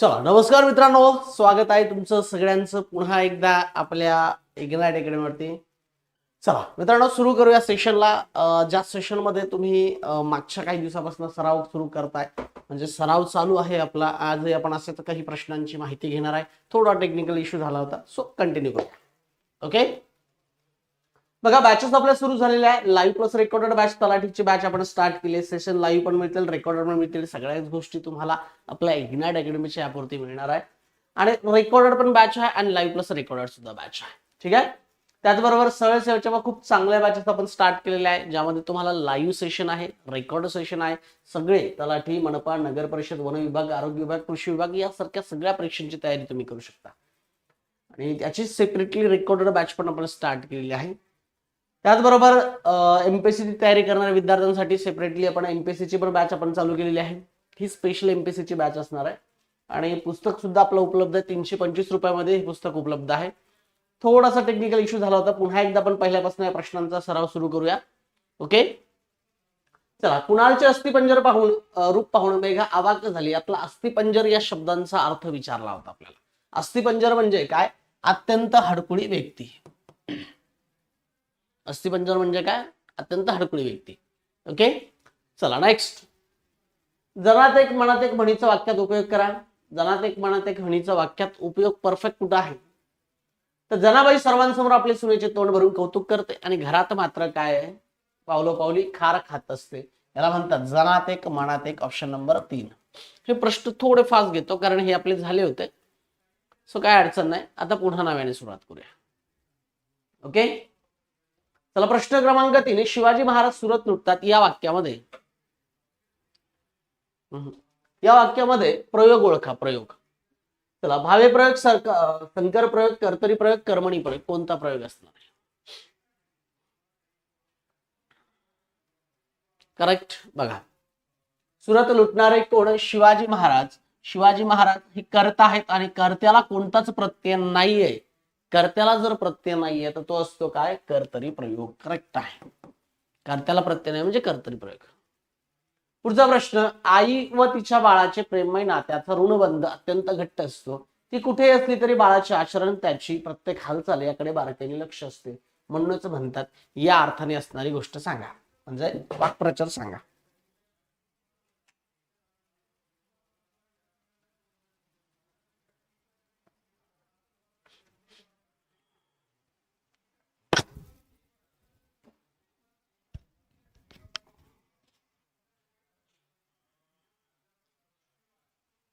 चला नमस्कार मित्रांनो. स्वागत आहे तुमचं सगळ्यांचं पुन्हा एकदा आपल्या इग्नाइट अकॅडमीवरती. चला मित्रांनो सुरू करूया सेशनला ज्या सेशनमध्ये तुम्ही मागच्या काही दिवसापासून सराव सुरू करताय म्हणजे सराव चालू आहे आपला. आजही आपण असे तर काही प्रश्नांची माहिती घेणार आहे. थोडा टेक्निकल इश्यू झाला होता सो कंटिन्यू करूया. ओके बघा बॅचेस आपल्या सुरू झालेल्या आहे लाईव्ह प्लस रेकॉर्डेड बॅच तलाठीची बॅच आपण स्टार्ट केली सेशन लाईव्ह पण मिळतील रेकॉर्डेड पण मिळतील. सगळ्याच गोष्टी तुम्हाला आपल्या इग्नाइट अकॅडमीच्या ॲपवरती मिळणार आहे. आणि रेकॉर्डेड पण बॅच आहे आणि लाईव्ह प्लस रेकॉर्डेड सुद्धा बॅच आहे. ठीक आहे? त्याचबरोबर सरळ सेवेच्या खूप चांगल्या बॅचेस आपण स्टार्ट केलेल्या आहे ज्यामध्ये तुम्हाला लाईव्ह सेशन आहे रेकॉर्ड सेशन आहे. सगळे तलाठी मनपा नगर परिषद वन विभाग आरोग्य विभाग कृषी विभाग यासारख्या सगळ्या परीक्षांची तयारी तुम्ही करू शकता. आणि त्याची सेपरेटली रेकॉर्डेड बॅच पण आपण स्टार्ट केलेली आहे. त्याचबरोबर एमपीएससीची तयारी करणाऱ्या विद्यार्थ्यांसाठी सेपरेटली आपण एमपीएससीची पण बॅच आपण चालू केलेली आहे. ही स्पेशल एमपीएससीची बॅच असणार आहे. आणि पुस्तक सुद्धा आपलं उपलब्ध आहे. तीनशे पंचवीस रुपयामध्ये हे पुस्तक उपलब्ध आहे. थोडासा टेक्निकल इश्यू झाला होता. पुन्हा एकदा आपण पहिल्यापासून या प्रश्नांचा सराव सुरू करूया. ओके? चला कुणालचे अस्थिपंजर पाहून रूप पाहून मेघा आवाक झाली. आपला अस्थिपंजर या शब्दांचा अर्थ विचारला होता आपल्याला. अस्थिपंजर म्हणजे काय? अत्यंत हडकुळी व्यक्ती. अस्थिपंजर म्हणजे काय? अत्यंत हडकुळी व्यक्ती. ओके? चला नेक्स्ट जनात एक मनात एक म्हणीचा वाक्यात उपयोग करा. जनात एक मनात एक म्हणीचा वाक्यात उपयोग परफेक्ट कुठं आहे? तर जनाबाई सर्वांसमोर आपले सुनेचे तोंड भरून कौतुक करते आणि घरात मात्र काय पावलो पावली खार खात असते. याला म्हणतात जनात एक मनात एक ऑप्शन नंबर तीन. हे प्रश्न थोडे फास्ट घेतो कारण हे आपले झाले होते. सो काय अडचण नाही. आता पुन्हा नव्याने सुरुवात करूया. ओके? चला प्रश्न क्रमांक तीन शिवाजी महाराज सुरत लुटतात या वाक्यामध्ये. या वाक्यामध्ये प्रयोग ओळखा प्रयोग. चला भावे प्रयोग शंकर संकर प्रयोग कर्तरी प्रयोग कर्मणी प्रयोग. कोणता प्रयोग असणार आहे? करेक्ट बघा. सुरत लुटणारे कोण? शिवाजी महाराज. शिवाजी महाराज हे कर्ता आहेत आणि कर्त्याला कोणताच प्रत्यय नाहीये. कर्त्याला जर प्रत्यय नाहीये तर तो असतो काय? कर्तरी प्रयोग. करेक्ट आहे. कर्त्याला प्रत्यय नाही म्हणजे कर्तरी प्रयोग. पुढचा प्रश्न आई व तिच्या बाळाचे प्रेममय नात्याचा ऋणबंध अत्यंत घट्ट असतो. ती कुठे असली तरी बाळाचे आचरण त्याची प्रत्येक हालचाल याकडे बारकाईने लक्ष असते. म्हणूनच म्हणतात या अर्थाने असणारी गोष्ट सांगा. म्हणजे वाक्प्रचार सांगा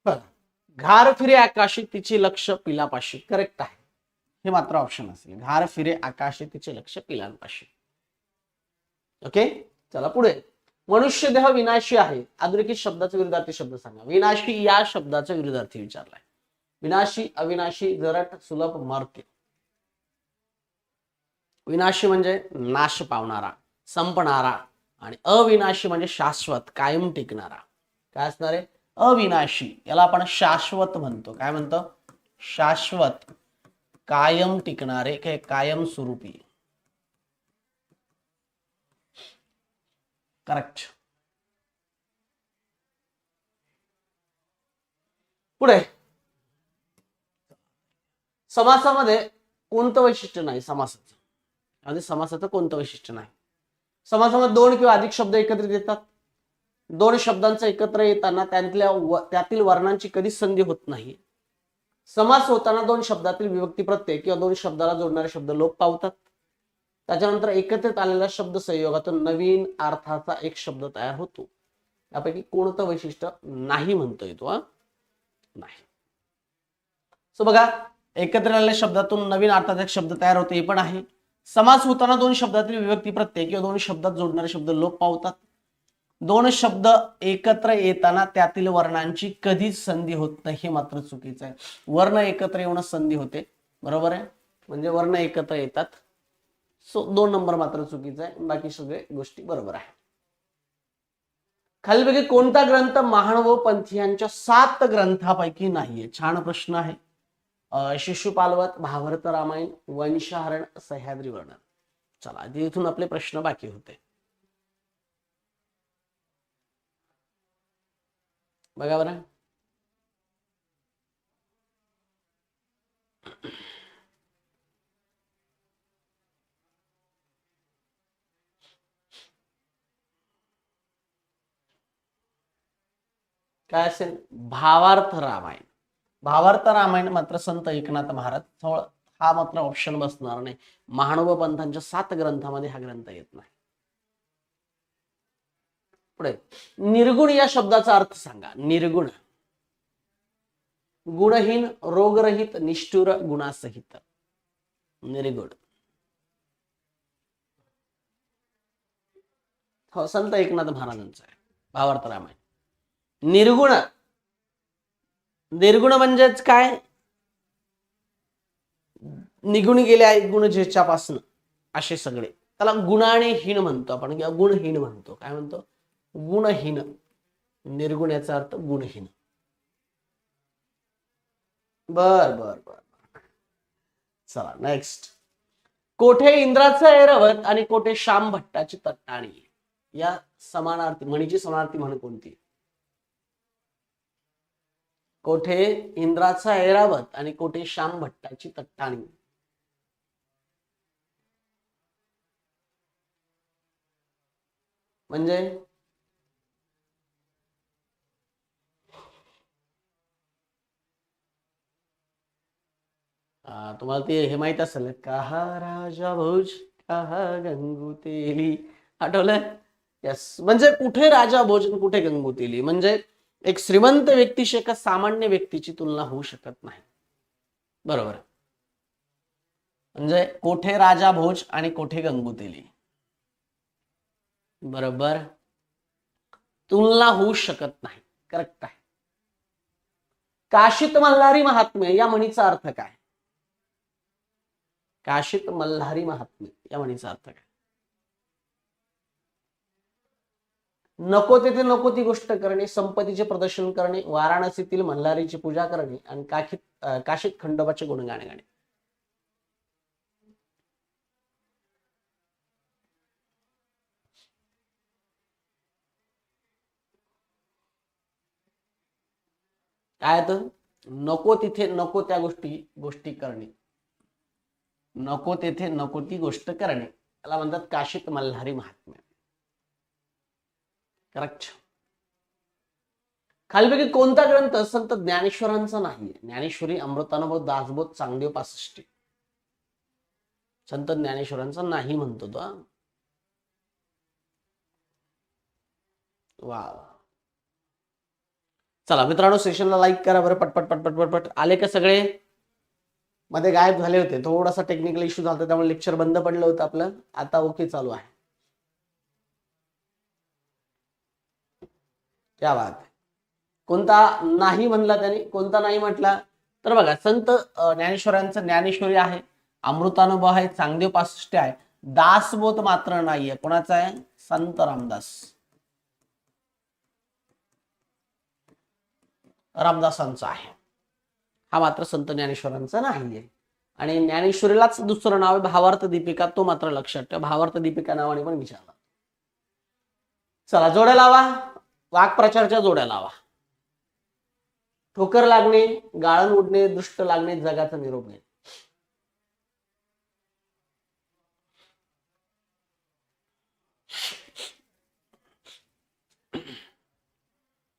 बघा. घार फिरे आकाशी तिचे लक्ष पिलापाशी. करेक्ट आहे. हे मात्र ऑप्शन असेल. घार फिरे आकाशी तिचे लक्ष पिलांपाशी. ओके चला पुढे. मनुष्य देह विनाशी आहे. अधोरेखित शब्दाचा विरुद्धार्थी शब्द सांगा. विनाशी या शब्दाचा विरुद्धार्थी विचारलाय. विनाशी अविनाशी जरट सुलभ मर्त्य. विनाशी म्हणजे नाश पावणारा संपणारा आणि अविनाशी म्हणजे शाश्वत कायम टिकणारा. काय असणार आहे? अविनाशी याला आपण शाश्वत म्हणतो. काय म्हणतो? शाश्वत कायम टिकणारे काय कायम स्वरूपी. करेक्ट पुढे. समासामध्ये कोणतं वैशिष्ट्य नाही? समासाचं. आणि समासाचं कोणतं वैशिष्ट्य नाही? समासामध्ये दोन किंवा अधिक शब्द एकत्रित येतात? दोन शब्दांचं एकत्र येताना त्यातल्या व- त्यातील वर्णांची कधीच संधी होत नाही. समास होताना दोन शब्दातील विभक्ती प्रत्यय किंवा दोन शब्दाला जोडणारे शब्द लोप पावतात. त्याच्यानंतर एकत्रित आलेल्या शब्द संयोगातून नवीन अर्थाचा एक शब्द तयार होतो. यापैकी कोणतं वैशिष्ट्य नाही म्हणतो येतो नाही. सो बघा एकत्र आलेल्या शब्दातून नवीन अर्थाचा एक शब्द तयार होतो हे पण आहे. समास होताना दोन शब्दातील विभक्ती प्रत्यय किंवा दोन शब्दात जोडणारे शब्द लोप पावतात. दोन शब्द एकत्र येताना त्यातील वर्णांची कधीच संधी होत नाही हे मात्र चुकीचं आहे. वर्ण एकत्र येऊन संधी होते. बरोबर आहे? म्हणजे वर्ण एकत्र येतात. सो दोन नंबर मात्र चुकीचा आहे. बाकी सगळे गोष्टी बरोबर आहे. खालीपैकी कोणता ग्रंथ महान व पंथीयांच्या सात ग्रंथापैकी नाहीये? छान प्रश्न आहे. शिशुपालवत भावार्थ रामायण वंशहरण सह्याद्री वर्णन. चला इथून आपले प्रश्न बाकी होते. बघा बरं. काय असेल? भावार्थ रामायण. भावार्थ रामायण मात्र संत एकनाथ महाराज थोडं हा मात्र ऑप्शन बसणार नाही. महानुभव पंथांच्या सात ग्रंथामध्ये हा ग्रंथ येत नाही. पुढे. निर्गुण या शब्दाचा अर्थ सांगा. निर्गुण. गुणहीन रोगरहित निष्ठुर गुणासहित. निर्गुण. हो संत एकनाथ महाराजांचा आहे. भावार्थ रामायण. निर्गुण. निर्गुण म्हणजेच काय? निघून गेले आहे गुण ज्याच्यापासून. असे सगळे. त्याला गुणाने हीन म्हणतो आपण किंवा गुणहीन म्हणतो. काय म्हणतो? गुणहीन. निर्गुण याचा अर्थ गुणहीन. बर बर बर चला नेक्स्ट कोठे इंद्राचं ऐरवत आणि कोठे श्याम भट्टाची तट्टाणी? या समानार्थी म्हणीची समानार्थी म्हण कोणती? कोठे इंद्राचा ऐरावत आणि कोठे श्याम भट्टाची तट्टाणी? म्हणजे? तुम्हाला ते हे माहीत असेल कहा राजा भोज कहा गंगू तेली. आठवलं यस म्हणजे कुठे राजा भोज कुठे गंगू तेली? म्हणजे एक श्रीमंत व्यक्तीशी एका सामान्य व्यक्तीची तुलना होऊ शकत नाही. बरोबर. म्हणजे कोठे राजा भोज आणि कोठे गंगू तेली? बरोबर. तुलना होऊ शकत नाही. करेक्ट आहे. काशीत मल्हारी महात्म्य या म्हणीचा अर्थ काय? काशीत मल्हारी महात्म्य या म्हणीचा अर्थ काय? नको तेथे नको ती गोष्ट करणे संपत्तीचे प्रदर्शन करणे वाराणसीतील मल्हारीची पूजा करणे आणि काशीत काशीत खंडोबाचे गुणगाणे गाणे. काय तर नको तिथे नको त्या गोष्टी गोष्टी करणे. नको तेथे नको ती गोष्ट करणे. त्याला म्हणतात काशीत मल्हारी महात्म्य. करेक्ट खालीपैकी कोणता ग्रंथ संत ज्ञानेश्वरांचा नाही ज्ञानेश्वरी अमृतानुभव दासबोध चांगदेव पासष्टी. संत ज्ञानेश्वरांचा नाही म्हणतो तो वा वा. चला मित्रांनो सेशनला लाईक करा बरं पटपट पटपट पटपट. आले का सगळे? मध्ये गायब झाले होते. थोडासा टेक्निकल इश्यू झाला होता, त्यामुळे लेक्चर बंद पडलं होतं आपलं. आता ओके चालू आहे. क्या बात कोणता नाही म्हणला त्याने कोणता नाही म्हटला? तर बघा संत ज्ञानेश्वरांचं ज्ञानेश्वरी आहे अमृतानुभव आहे चांगदेव पासष्ट आहे. दासबोध मात्र नाहीये. कोणाचा आहे? संत रामदास. रामदासांचा आहे. हा मात्र संत ज्ञानेश्वरांचा नाहीये. आणि ज्ञानेश्वरीलाच दुसरं नाव आहे भावार्थ दीपिका तो मात्र लक्षात ठेवा. भावार्थ दीपिका नावाने पण विचारला चला जोड्या लावा. वाक्प्रचारच्या जोड्या लावा. ठोकर लागणे गाळण उडणे दृष्ट लागणे जगाचा निरोप घेणे.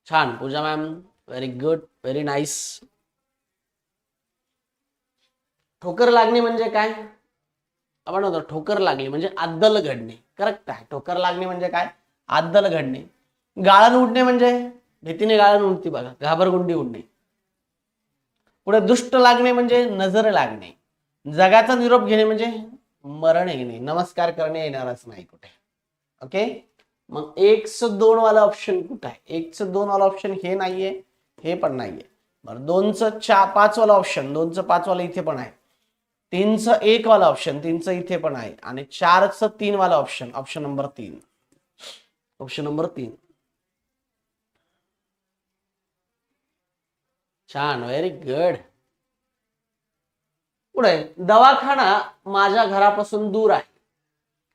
छान. Pooja ma'am very good very nice ठोकर लागणे म्हणजे काय? आपण म्हणतो ठोकर लागली म्हणजे आद्दल घडणे. करेक्ट आहे. ठोकर लागणे म्हणजे काय? आद्दल घडणे. गाळण उडणे म्हणजे? भीतीने गाळण उडती बघा. घाबरगुंडी उडणे. पुढे दुष्ट लागणे म्हणजे नजर लागणे. जगाचा निरोप घेणे म्हणजे मरण येणे. नमस्कार करणे येणारच नाही कुठे. ओके मग एकच दोन वाला ऑप्शन कुठं आहे? एकच दोन वाला ऑप्शन हे नाहीये हे पण नाहीये. बरं दोनचं चार पाच वाला ऑप्शन दोनचं पाच वाला इथे पण आहे. तीनचं एक वाला ऑप्शन तीनचं इथे पण आहे. आणि चारचं तीन वाला ऑप्शन ऑप्शन नंबर तीन. ऑप्शन नंबर तीन. छान व्हेरी गुड पुढे दवाखाना माझ्या घरापासून दूर आहे.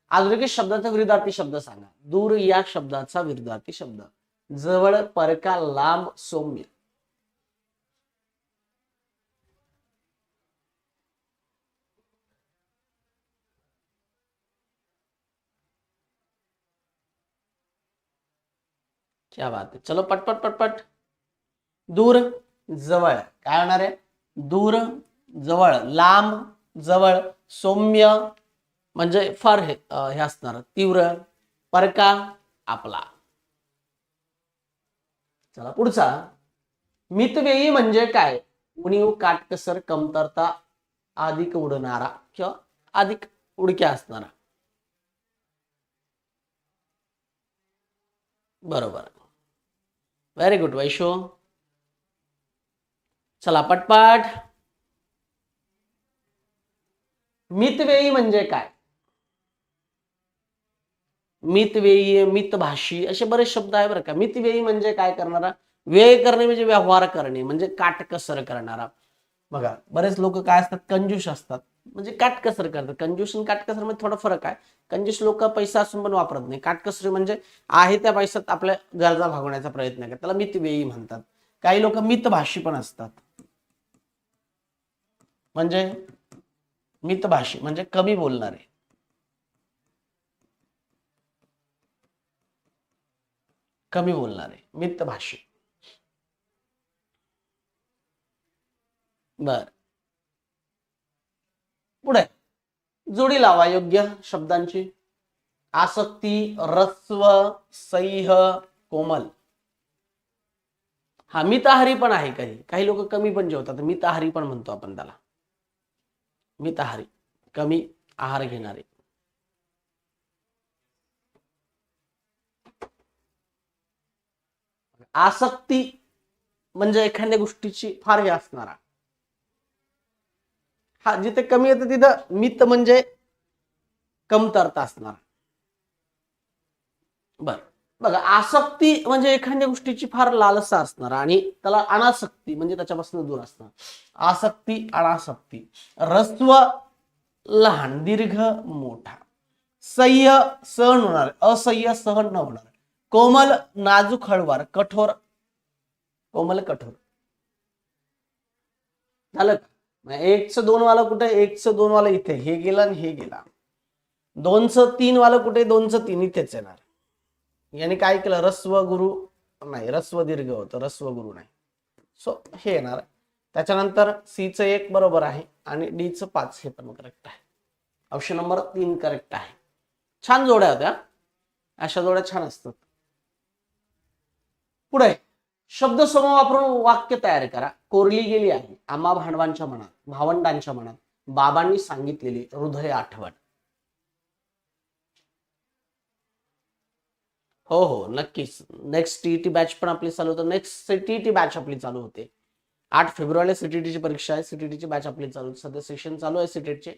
आधुनिक शब्दाचा विरुद्धार्थी शब्द सांगा. दूर या शब्दाचा विरुद्धार्थी शब्द. जवळ परका लांब सौम्य. क्या बात है। चलो पटपट पटपट दूर जवळ। काय होणार आहे? दूर जवळ लांब जवळ सौम्य म्हणजे फार हे हे असणार. तीव्र परका आपला. चला पुढचा. मितव्ययी म्हणजे काय? उणीव काटकसर कमतरता अधिक उडणारा किंवा अधिक उडक्या असणारा. बरोबर. व्हेरी गुड वैशो चला पटपाट. मितव्ययी म्हणजे काय? मितवेयी मितभाषी असे बरेच शब्द आहे बरं का. मितव्ययी म्हणजे काय करणारा? व्यय करणे म्हणजे व्यवहार करणे म्हणजे काटकसर करणारा. बघा बरेच लोक काय असतात? कंजूश असतात. म्हणजे काटकसर करतात. कंज्युशन काटकसरमध्ये थोडा फरक आहे. कंजूस लोक पैसा असून पण वापरत नाही. काटकसरी म्हणजे आहे त्या पैशात आपल्या गरजा भागवण्याचा प्रयत्न करतात. त्याला मितव्ययी म्हणतात. काही लोक मितभाषी पण असतात. म्हणजे मितभाषी म्हणजे कमी बोलणारे. कमी बोलणारे. मितभाषी. बर. पुढे. जोडी लावा योग्य शब्दांची. आसक्ती रस्व सैह कोमल. हा मिताहारी पण आहे काही. काही लोक कमी पण जेवतात मिताहारी पण म्हणतो आपण त्याला. मिताहारी कमी आहार घेणारे. आसक्ती म्हणजे एखाद्या गोष्टीची फार हे असणारा. हा जिथे कमी येतं तिथं मित म्हणजे कमतरता असणार. बर. बघा आसक्ती म्हणजे एखाद्या गोष्टीची फार लालसा असणार आणि त्याला अनासक्ती म्हणजे त्याच्यापासून दूर असणार. आसक्ती अनासक्ती. रस्व लहान दीर्घ मोठा. सह्य सहन होणार. असह्य सहन न होणार. कोमल नाजूक हळवार कठोर. कोमल कठोर. झालं का? एकचं दोन वाला कुठे? एकचं दोन वाला इथे. हे गेला आणि हे गेला. दोनचं तीन वाला कुठे? दोनचं तीन इथेच येणार. याने काय केलं? रस्व गुरु नाही रस्व दीर्घ होतं. रस्व गुरु नाही. सो हे येणार. त्याच्यानंतर सीचं एक बरोबर आहे आणि डीचं पाच हे पण करेक्ट आहे. ऑप्शन नंबर तीन करेक्ट आहे. छान जोड्या होत्या. अशा जोड्या छान असतात. पुढे. शब्द समूह वापरून वाक्य तयार करा. कोरली गेली आहे आम्हा भांडवांच्या मनात भावंडांच्या मनात बाबांनी सांगितलेली हृदय आठवण. हो हो नक्कीच. नेक्स्ट टीईटी बॅच पण आपली चालू होतं. नेक्स्ट सीटीईटी बॅच आपली चालू होते. आठ फेब्रुवारीला सीटीटीची परीक्षा आहे. सीटीटीची बॅच आपली चालू होते. सध्या सेशन चालू आहे सीटेटचे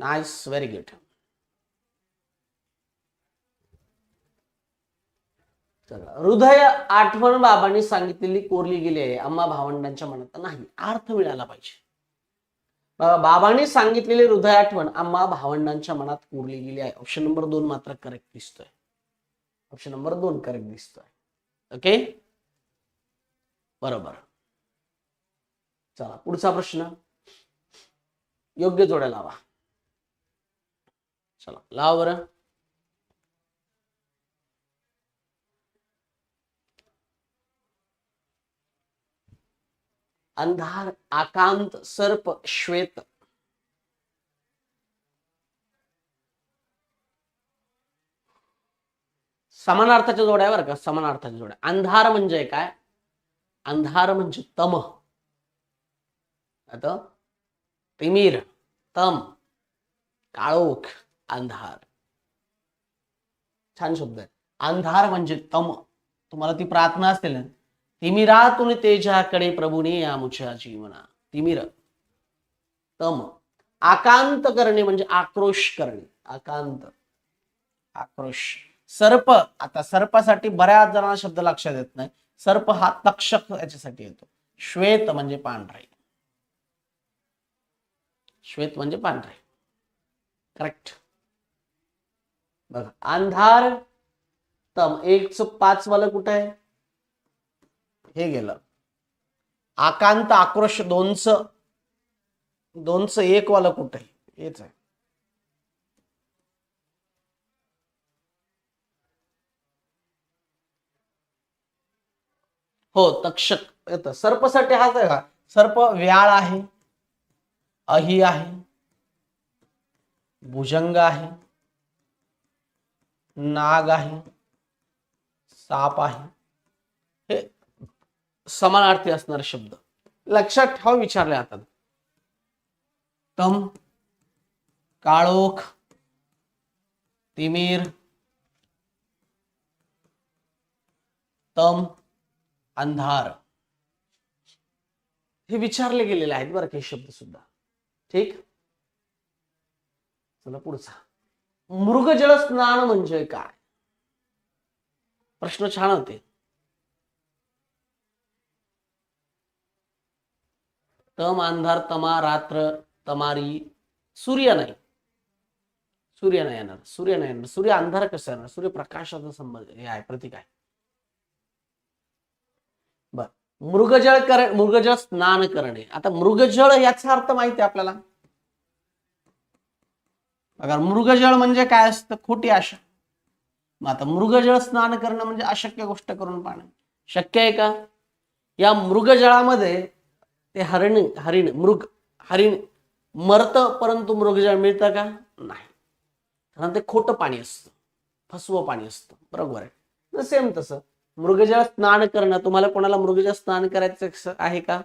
नाईस व्हेरी गुड हृदय आठवण बाबांनी सांगितलेली कोरली गेली आहे. आम्हा भावंडांच्या मनात नाही. अर्थ मिळाला पाहिजे. बाबांनी सांगितलेली हृदय आठवण आम्हा भावंडांच्या मनात कोरली गेली आहे. ऑप्शन नंबर दोन मात्र करेक्ट दिसतोय. ऑप्शन नंबर दोन करेक्ट दिसतोय. ओके बरोबर. चला पुढचा प्रश्न. योग्य जोड्या लावा. चला लावा बरं. अंधार आकांत सर्प श्वेत. समानार्थाच्या जोड्या आहे बरं का समानार्थाच्या जोड्या. अंधार म्हणजे काय? अंधार म्हणजे तम. आता तिमीर तम काळोख अंधार. छान शब्द आहे. अंधार म्हणजे तम. तुम्हाला ती प्रार्थना असते ना तिमिरातून तेजाकडे प्रभूने या मुच्या जीवना. तिमिर. तम. आकांत करणे म्हणजे आक्रोश करणे. आकांत. आक्रोश. सर्प. आता सर्पासाठी बऱ्याच जणांना शब्द लक्षात येत नाही. सर्प हा तक्षक याच्यासाठी येतो. श्वेत म्हणजे पांढरे. श्वेत म्हणजे पांढरे. करेक्ट बघा. अंधार. तम. एकच पाच वाला कुठं आहे? हे गेलं. आकांत आक्रोश दोनच दोनच एक वाला कुठे? हेच आहे. हो तक्षक येत. सर्पसाठी हाच आहे का सर्प व्याळ आहे अही आहे भुजंग आहे नाग आहे साप आहे. समानार्थी असणारे शब्द. लक्षात ठेवा विचारले आता तम काळोख तिमीर तम अंधार. हे विचारले गेलेले आहेत बरं काही शब्द सुद्धा. ठीक? चला पुढचा. मृगजळ स्नान म्हणजे काय? प्रश्न छान होते. तम अंधार तमा रात्र तमारी सूर्य नाही सूर्य नाही येणार सूर्य नाही येणार सूर्य अंधार कसं येणार सूर्य प्रकाशाचा संबंध हे आहे प्रतीक आहे. बर मृगजळ कर मृगजळ स्नान करणे. आता मृगजळ याचा अर्थ माहिती आहे आपल्याला? बघा मृगजळ म्हणजे काय असतं? खोटी आशा. मग आता मृगजळ स्नान करणं म्हणजे अशक्य गोष्ट करून पाहणं. शक्य आहे का? या मृगजळामध्ये ते हरिण हरिण मृग हरिण मरत परंतु मृगजळ मिळतं का? नाही. कारण ते खोटं पाणी असतं. फसवं पाणी असतं. बरोबर आहे. सेम तसं. मृगजळ स्नान करणं. तुम्हाला कोणाला मृगजळ स्नान करायचं आहे का?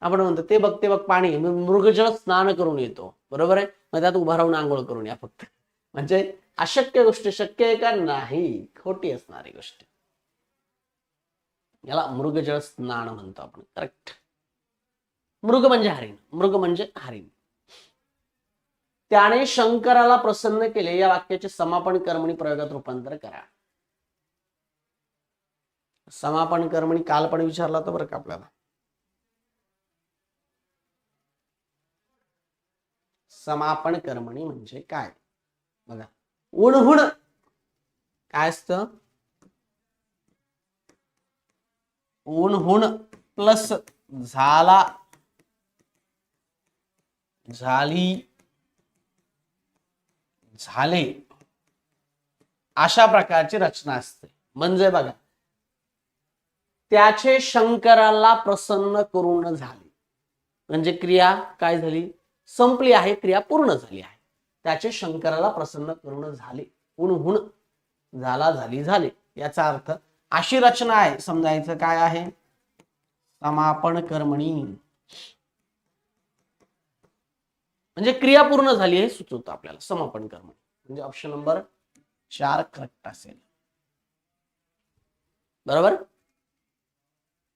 आपण म्हणतो ते बघ ते बघ पाणी. मृगजळ स्नान करून येतो. बरोबर आहे? मग त्यात उभा राहून आंघोळ करून या फक्त. म्हणजे अशक्य गोष्ट शक्य आहे का? नाही. खोटी असणारी गोष्ट. याला मृगजळ स्नान म्हणतो आपण. करेक्ट मृग म्हणजे हरिण. मृग म्हणजे हरिण. त्याने शंकराला प्रसन्न केले. या वाक्याचे समापन कर्मणी प्रयोगात रूपांतर करा. समापन कर्मणी काल पण विचारला तर बरं का आपल्याला? समापन कर्मणी म्हणजे काय? बघा. उणहुण काय असतं? उणहुण प्लस झाला झाली. झाले. अशा प्रकारची रचना असते. म्हणजे बघा त्याचे शंकराला प्रसन्न करून झाले. म्हणजे क्रिया काय झाली? संपली आहे क्रिया पूर्ण झाली आहे. त्याचे शंकराला प्रसन्न करून झाले. हुण झाला झाली झाले. याचा अर्थ अशी रचना आहे. समजायचं काय आहे? समापन कर्मणी. म्हणजे क्रिया पूर्ण झाली हे सुचवतं आपल्याला. समापन कर्म म्हणजे ऑप्शन नंबर चार करेक्ट असेल. बरोबर?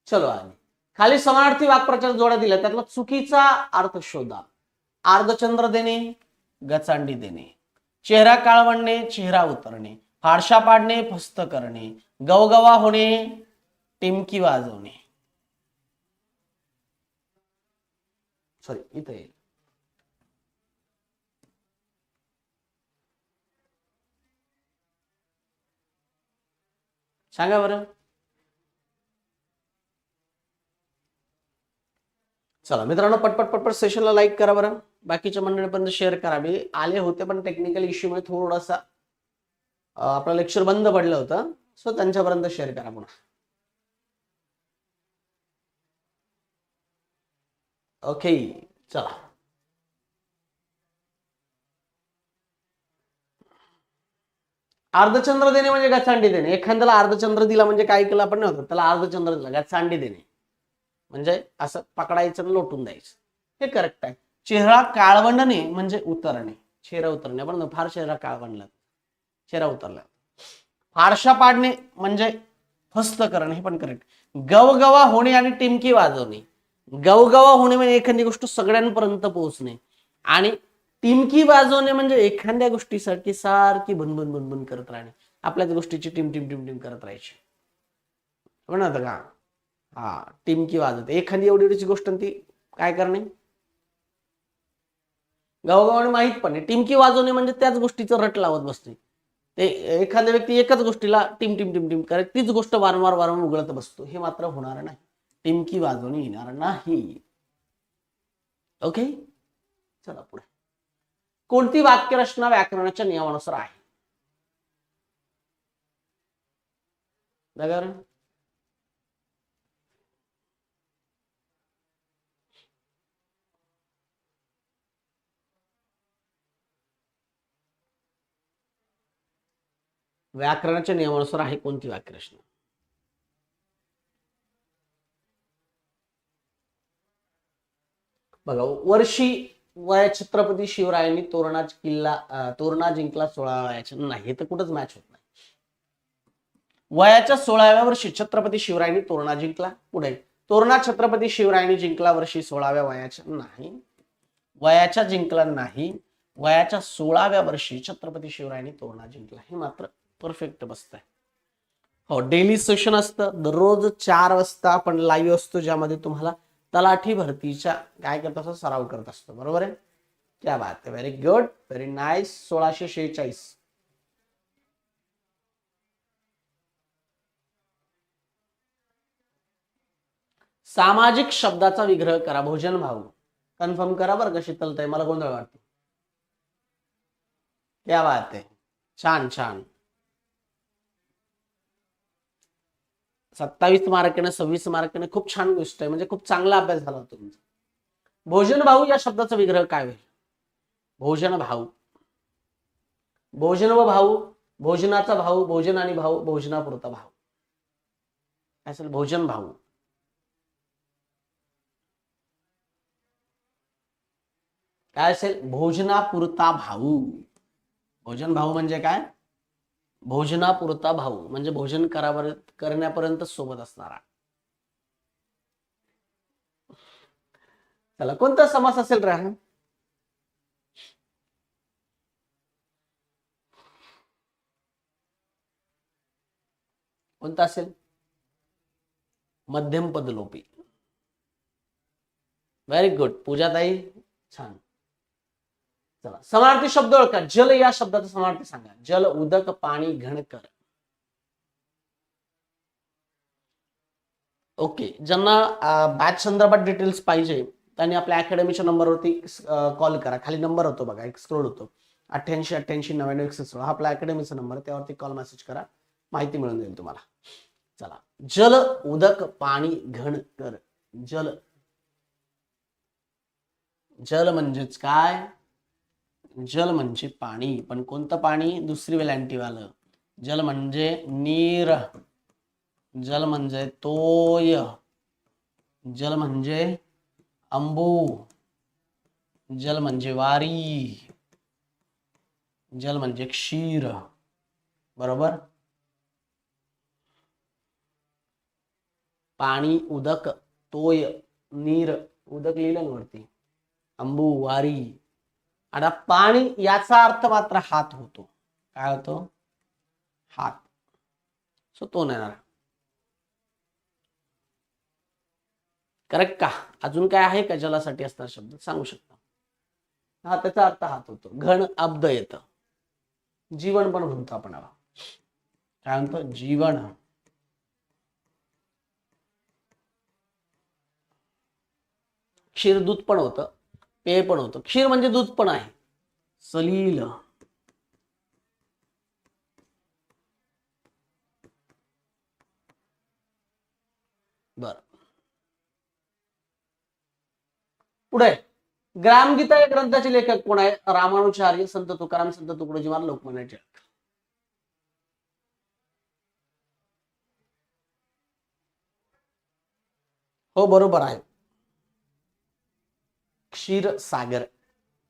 चलो आणि. खाली समानार्थी वाक्प्रचार जोड्या दिल्या. त्यातला चुकीचा अर्थ शोधा. अर्धचंद्र देणे गचांडी देणे. चेहरा काळवणणे चेहरा उतरणे. फाडशा पाडणे फस्त करणे. गवगवा होणे टिमकी वाजवणे. सॉरी इथं. येईल सांगा बरं. चला मित्रांनो पटपट पटपट सेशनला लाईक करा बरं. बाकीच्या मंडळीपर्यंत शेअर करा. मी आले होते पण टेक्निकल इश्यूमुळे थोडासा आपलं लेक्चर बंद पडलं होतं. सो त्यांच्यापर्यंत शेअर करा पुन्हा. ओके चला. अर्धचंद्र देणे म्हणजे गचांडी देणे. एखाद्याला अर्धचंद्र दिला म्हणजे काय केलं आपण? नव्हतं त्याला अर्धचंद्र दिला गचांडी देणे. म्हणजे असं पकडायचं आणि लोटून द्यायचं. हे करेक्ट आहे. चेहरा काळवंडणे म्हणजे उतरणे. चेहरा उतरणे. आपण फार चेहरा काळवंडला. चेहरा उतरला. फारशा पाडणे म्हणजे फस्त करणे. हे पण करेक्ट गवगवा होणे आणि टिमकी वाजवणे. गवगवा होणे म्हणजे एखादी गोष्ट सगळ्यांपर्यंत पोहोचणे. आणि टिमकी वाजवणे म्हणजे एखाद्या गोष्टीसाठी सारखी भनभन भनभन करत राहणे. आपल्याच गोष्टीची टिम टिम टिम टिम करत राहायची. म्हणत का हा टिमकी वाजवते. एखादी एवढी एवढीची गोष्ट ती काय करणे? गावगावाने माहीत पण आहे टिमकी वाजवणे म्हणजे त्याच गोष्टीचं रट लावत बसते. ते एखाद्या व्यक्ती एकाच गोष्टीला टिम टिम टिम टिम करत तीच गोष्ट वारंवार वारंवार उघडत बसतो. हे मात्र होणार नाही. टिमकी वाजवणे येणार नाही. ओके? चला पुढे. कोणती वाक्यरचना व्याकरणाच्या नियमानुसार आहे? नगर? व्याकरणाच्या नियमानुसार आहे कोणती वाक्यरचना बघा वर्षी वया छत्रपती शिवरायांनी तोरणा किल्ला तोरणा जिंकला सोळा वयाच्या नाही तर कुठंच मॅच होत नाही. वयाच्या सोळाव्या वर्षी छत्रपती शिवरायांनी तोरणा जिंकला. पुढे. तोरणा छत्रपती शिवरायांनी जिंकला वर्षी सोळाव्या वयाच्या. नाही. वयाच्या जिंकला नाही. वयाच्या सोळाव्या वर्षी छत्रपती शिवरायांनी तोरणा जिंकला. हे मात्र परफेक्ट बसत आहे हो डेली सेशन असतं. दररोज चार वाजता आपण लाईव्ह असतो ज्यामध्ये तुम्हाला तलाठी भरतीच्या काय करत असतो? सराव करत असतो. बरोबर आहे? क्या बात आहे व्हेरी गुड व्हेरी नाईस सोळाशे शेहेचाळीस. सामाजिक शब्दाचा विग्रह करा. भोजन भाऊ. कन्फर्म करा बरं का शीतलताई. मला गोंधळ वाटतो. क्या बात आहे छान छान. सत्तावीस मार्काने सव्वीस मार्काने खूप छान गोष्ट आहे. म्हणजे खूप चांगला अभ्यास झाला तुमचा. भोजन भाऊ या शब्दाचा विग्रह काय होईल? भोजन भाऊ. भोजन व भाऊ भोजनाचा भाऊ भोजन आणि भाऊ भोजनापुरता भाऊ. काय असेल? भोजन भाऊ. काय असेल? भोजनापुरता भाऊ. भोजन भाऊ म्हणजे काय? भोजनापुरता भाऊ म्हणजे भोजन करावर करण्यापर्यंत सोबत असणारा. चला कोणता समास असेल राहण कोणता असेल? मध्यम पदलोपी. व्हेरी गुड पूजाताई छान. चला. समार्थी शब्द ओळखा. जल या शब्दाचा समानार्थी सांगा. जल उदक पाणी घणकर ओके. ज्यांना बॅच संदर्भात डिटेल्स पाहिजे त्यांनी आपल्या अकॅडमीच्या नंबरवरती कॉल करा. खाली नंबर होतो बघा. एक स्क्रोल होतो. अठ्ठ्याऐंशी अठ्ठ्याऐंशी नव्याण्णव एकशे सोळा. हा आपला अकॅडमीचा नंबर आहे. त्यावरती कॉल मेसेज करा. माहिती मिळून जाईल तुम्हाला. चला. जल उदक पाणी घन कर जल. जल म्हणजेच काय? जल म्हणजे पाणी पण कोणतं पाणी? दुसरी वेलांटीवालं. जल म्हणजे नीर. जल म्हणजे तोय. जल म्हणजे अंबू. जल म्हणजे वारी. जल म्हणजे क्षीर. बरोबर? पाणी उदक तोय नीर. उदक लिहिलं वरती? अंबू वारी. आता पाणी याचा अर्थ मात्र हात होतो. काय होतो? हात. सो तो नाही येणार. करेक्ट का? अजून काय आहे का? जलासाठी असणार शब्द? सांगू शकता. हा त्याचा अर्थ हात होतो. घन अब्द येत. जीवन पण म्हणतो आपण काय म्हणतो? जीवन. क्षीरदूत पण होतं. पेय पण होतं. क्षीर म्हणजे दूध पण आहे. सलील. बर. पुढे. ग्रामगीता या ग्रंथाचे लेखक कोण आहे रामानुचार्य संत तुकाराम संत तुकडोजी महाराज लोकमान्य टिळक. हो बरोबर आहे. क्षीर सागर.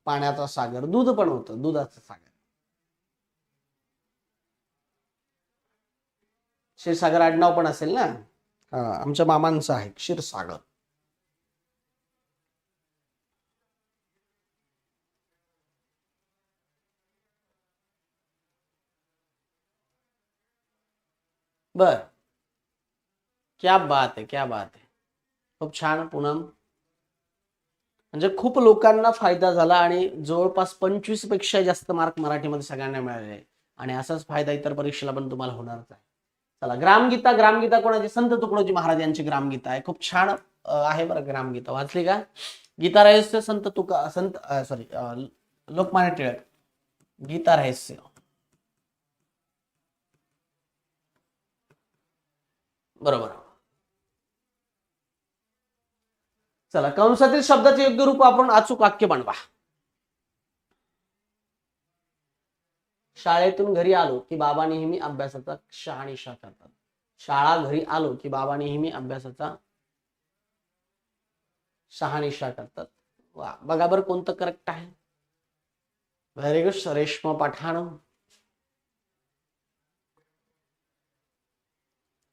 पाण्याचा सागर. दूध पण होतं. दुधाचं सागर. क्षीरसागर आडनाव पण असेल ना? हा. आमच्या मामांचं आहे. क्षीरसागर. बर. क्या बात आहे क्या बात आहे. खूप छान. पूनम. म्हणजे खूप लोकांना फायदा झाला आणि जवळपास पंचवीसपेक्षा जास्त मार्क मराठीमध्ये सगळ्यांना मिळाले. आणि असाच फायदा इतर परीक्षेला पण तुम्हाला होणारच आहे. चला ग्रामगीता ग्रामगीता कोणाची? संत तुकडोजी महाराज यांची ग्रामगीता आहे. खूप छान आहे बरं ग्रामगीता. वाचली का? गीता रहस्य संत तुका संत सॉरी लोकमान्य टिळक. गीता रहस्य. बरोबर. चला कंसातील शब्दाचे योग्य रूप वापरून अचूक वाक्य बनवा शाळेतून घरी आलो की बाबा नेहमी अभ्यासाचा शहानिशा करतात. शाळा घरी आलो की बाबा नेहमी अभ्यासाचा शहानिशा करतात. वा बघा बरं कोणतं करेक्ट आहे. Very good Reshma Pathan.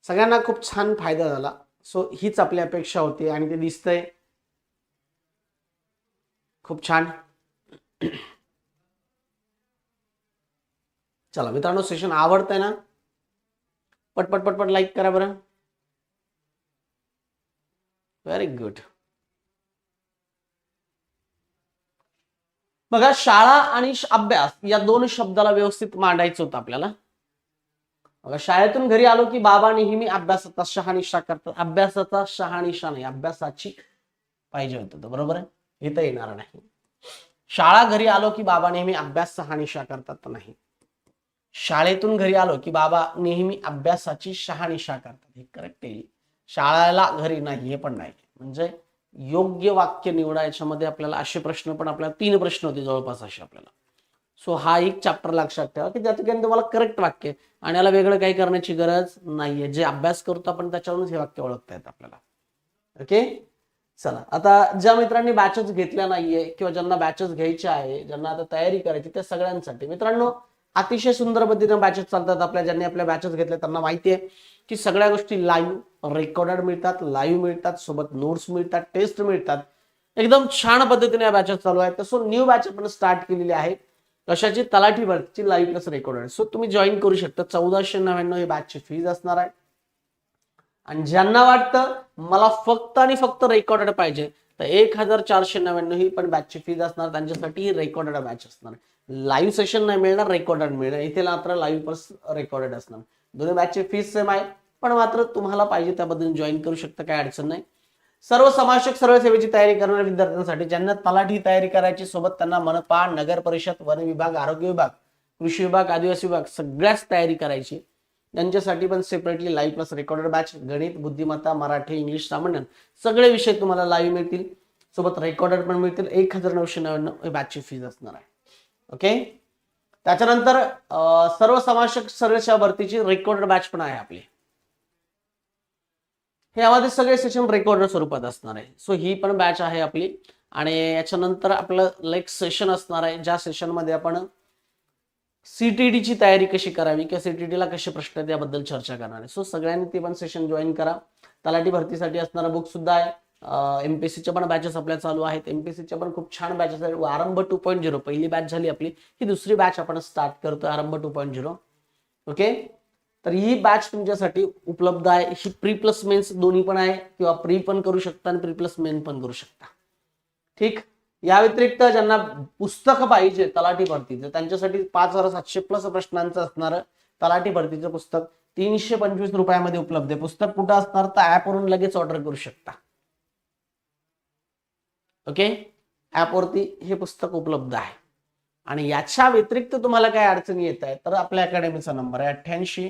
सगळ्यांना खूप छान फायदा झाला. सो हीच आपली अपेक्षा होती आणि ते दिसतंय. खूप छान. चला मित्रांनो सेशन आवडतंय ना? पटपट पटपट लाईक करा बरं. व्हेरी गुड बघा शाळा आणि अभ्यास या दोन शब्दाला व्यवस्थित मांडायचं होतं आपल्याला. बघा शाळेतून घरी आलो की बाबा नेहमी अभ्यासाचा शहानिशा करतात. अभ्यासाचा शहानिशा नाही अभ्यासाची पाहिजे होतं बरोबर आहे? इथं येणार नाही. शाळा घरी आलो की बाबा नेहमी अभ्यास शहानिशा करतात नाही. शाळेतून घरी आलो की बाबा नेहमी अभ्यासाची शहानिशा करतात. हे करेक्ट येईल शाळेला घरी नाही हे पण नाही. म्हणजे योग्य वाक्य निवडा याच्यामध्ये आपल्याला असे प्रश्न पण आपल्याला तीन प्रश्न होते जवळपास असे आपल्याला. सो हा एक चॅप्टर लक्षात ठेवा की त्या ठिकाणी तुम्हाला करेक्ट वाक्य आणि याला वेगळं काही करण्याची गरज नाहीये. जे अभ्यास करतो आपण त्याच्यावरूनच हे वाक्य ओळखता येत आपल्याला. ओके चला आता ज्या मित्रांनी बॅचेस घेतल्या नाहीये किंवा ज्यांना बॅचेस घ्यायच्या आहे ज्यांना आता तयारी करायची त्या सगळ्यांसाठी. मित्रांनो अतिशय सुंदर पद्धतीने बॅचेस चालतात आपल्या ज्यांनी आपल्या बॅचेस घेतल्या त्यांना माहिती आहे की सगळ्या गोष्टी लाईव्ह रेकॉर्डेड मिळतात लाईव्ह मिळतात सोबत नोट्स मिळतात टेस्ट मिळतात. एकदम छान पद्धतीने या बॅचेस चालू आहेत. तसं न्यू बॅच आपण स्टार्ट केलेली आहे. कशाची? तलाठी भरतीची लाईव्ह प्लस रेकॉर्डेड सो तुम्ही जॉईन करू शकता. चौदाशे नव्याण्णव ही बॅचची फीज असणार आहे. आणि ज्यांना वाटतं मला फक्त आणि फक्त रेकॉर्डेड पाहिजे तर एक हजार चारशे नव्याण्णव ही पण बॅचची फीज असणार त्यांच्यासाठी रेकॉर्डेड बॅच असणार. लाईव्ह सेशन नाही मिळणार रेकॉर्डेड मिळणार. इथे मात्र लाईव्ह पर्स रेकॉर्डेड असणार. दोन्ही बॅचची फीज सेम आहे पण मात्र तुम्हाला पाहिजे त्याबद्दल जॉईन करू शकता काय अडचण नाही. सर्व समावेशक सर्व सेवेची तयारी करणाऱ्या विद्यार्थ्यांसाठी ज्यांना तलाठी तयारी करायची सोबत त्यांना मनपा नगर परिषद वन विभाग आरोग्य विभाग कृषी विभाग आदिवासी विभाग सगळ्याच तयारी करायची. त्यांच्यासाठी पण separately live plus recorded batch गणित बुद्धिमत्ता मराठी इंग्लिश सामान्य सगळे विषय तुम्हाला लाईव्ह मिळतील. सोबत रेकॉर्डेड पण मिळतील. एक हजार नऊशे नव्याण्णव बॅचची फीज असणार आहे. ओके त्याच्यानंतर सर्व समावेशक सर्वेच्या भरतीची रेकॉर्डेड बॅच पण आहे आपली. हे यामध्ये सगळे सेशन रेकॉर्डर स्वरूपात असणार आहे. सो ही पण बॅच आहे आपली. आणि याच्यानंतर आपलं लाईक सेशन असणार आहे. ज्या सेशनमध्ये आपण सीटीडीची ची तयारी कशी करावी किंवा सीटीडीला ला कसे प्रश्न आहेत याबद्दल चर्चा करणार आहे. सो सगळ्यांनी ते पण सेशन जॉईन करा. तलाठी भरतीसाठी असणारा बुक सुद्धा आहे. एमपीएससीच्या पण बॅचेस आपल्या चालू आहेत. एमपीएससीच्या पण खूप छान बॅचेस आहेत. आरंभ टू पॉईंट झिरो पहिली बॅच झाली आपली. ही दुसरी बॅच आपण स्टार्ट करतोय आरंभ टू पॉईंट झिरो ओके तर ही बॅच तुमच्यासाठी उपलब्ध आहे. ही प्री प्लस मेन्स दोन्ही पण आहे किंवा प्री पण करू शकता आणि प्री प्लस मेन पण करू शकता. ठीक? या व्यतिरिक्त ज्यांना पुस्तक पाहिजे तलाठी भरतीचं त्यांच्यासाठी पाच हजार सातशे प्लस प्रश्नांचं असणारं तलाठी भरतीचं पुस्तक. तीनशे पंचवीस रुपयामध्ये उपलब्ध आहे. पुस्तक कुठं असणार? तर ऍपवरून लगेच ऑर्डर करू शकता. ओके ऍपवरती हे पुस्तक उपलब्ध आहे. आणि याच्या व्यतिरिक्त तुम्हाला काय अडचणी येत आहे तर आपल्या अकॅडमीचा नंबर आहे अठ्ठ्याऐंशी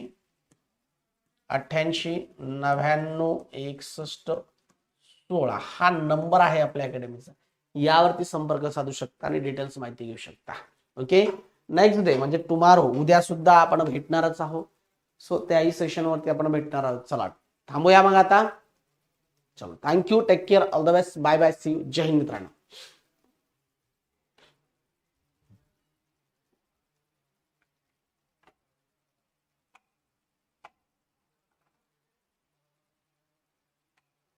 अठ्ठ्याऐंशी नव्याण्णव एकसष्ट सोळा. हा नंबर आहे आपल्या अकॅडमीचा यावरती संपर्क साधू शकता आणि डिटेल्स माहिती घेऊ शकता. ओके नेक्स्ट डे म्हणजे टुमारो उद्या सुद्धा आपण भेटणारच आहोत. सो त्याही सेशनवरती आपण भेटणार आहोत. चला थांबूया मग आता. चलो thank you take care all the best bye bye see जय हिंद मित्रांनो.